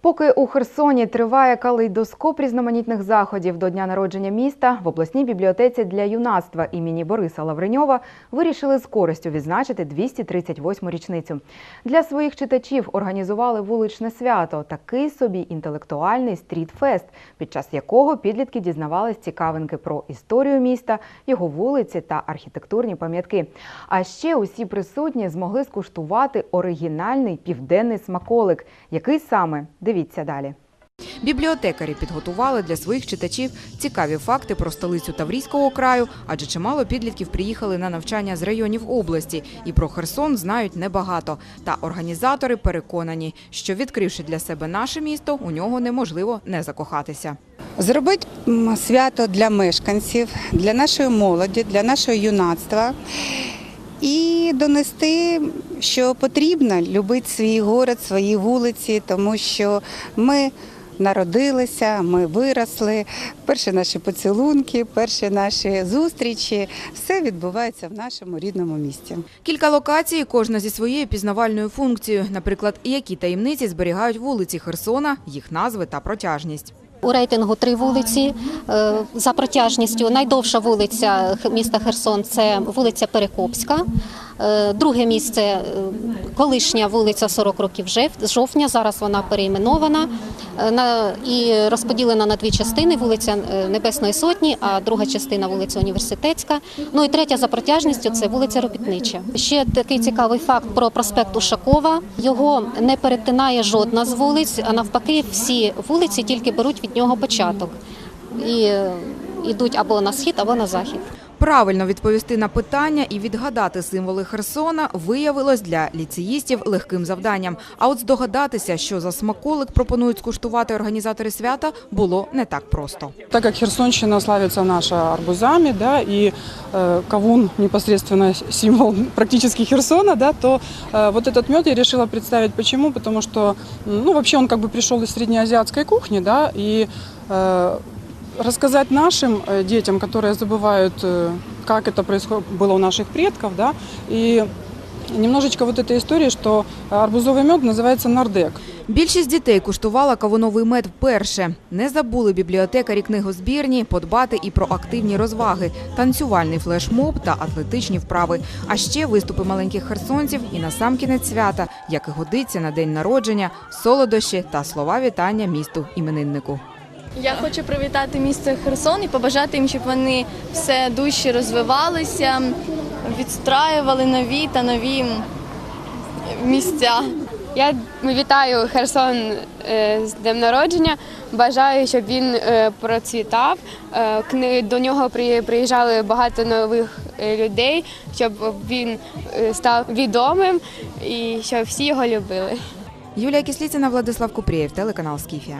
Поки у Херсоні триває калейдоскоп різноманітних заходів до дня народження міста, в обласній бібліотеці для юнацтва імені Бориса Лавреньова вирішили з користю відзначити 238-му річницю. Для своїх читачів організували вуличне свято, такий собі інтелектуальний стрітфест, під час якого підлітки дізнавались цікавинки про історію міста, його вулиці та архітектурні пам'ятки. А ще усі присутні змогли скуштувати оригінальний південний смаколик, який саме дивіться далі. Бібліотекарі підготували для своїх читачів цікаві факти про столицю Таврійського краю, адже чимало підлітків приїхали на навчання з районів області і про Херсон знають небагато. Та організатори переконані, що відкривши для себе наше місто, у нього неможливо не закохатися. Зробити свято для мешканців, для нашої молоді, для нашого юнацтва і донести, що потрібно любити свій город, свої вулиці, тому що ми народилися, ми виросли. Перші наші поцілунки, перші наші зустрічі все відбувається в нашому рідному місті. Кілька локацій, кожна зі своєю пізнавальною функцією. Наприклад, які таємниці зберігають вулиці Херсона, їх назви та протяжність. У рейтингу три вулиці е, за протяжністю. Найдовша вулиця міста Херсон це вулиця Перекопська. Е, Друге місце е, колишня вулиця 40 років жовтня. Зараз вона перейменована е, і розподілена на дві частини: вулиця Небесної Сотні, а друга частина вулиця Університетська. Ну і третя за протяжністю це вулиця Робітнича. Ще такий цікавий факт про проспект Ушакова. Його не перетинає жодна з вулиць, а навпаки, всі вулиці тільки беруть від нього початок і йдуть або на схід, або на захід. Правильно відповісти на питання і відгадати символи Херсона виявилось для ліцеїстів легким завданням. А от здогадатися, що за смаколик пропонують скуштувати організатори свята, було не так просто. Так как Херсонщина славится наша арбузами, да, и э, кавун непосредственно символ практически Херсона, да, то э, вот этот мед я решила представить. Почему? Потому что, м, ну, вообще он как бы пришел из среднеазиатской кухни, да, и э, рассказать нашим э, детям, которые забывают, э, как это происход- было у наших предков, да, и немножечко вот этой истории, что арбузовый мед называется нардек. Більшість дітей куштувала кавуновий мед вперше. Не забули бібліотекарі книгозбірні подбати і про активні розваги, танцювальний флешмоб та атлетичні вправи. А ще виступи маленьких херсонців і насамкінець свята, як і годиться на день народження, солодощі та слова вітання місту імениннику. Я хочу привітати місто Херсон і побажати їм, щоб вони все дужче розвивалися, відстраювали нові та нові місця. Я вітаю Херсон е, з днем народження. Бажаю, щоб він е, процвітав. Е, До нього приїжджали багато нових людей, щоб він став відомим і щоб всі його любили. Юлія Кисліцина, Владислав Купрієв, телеканал Скіфія.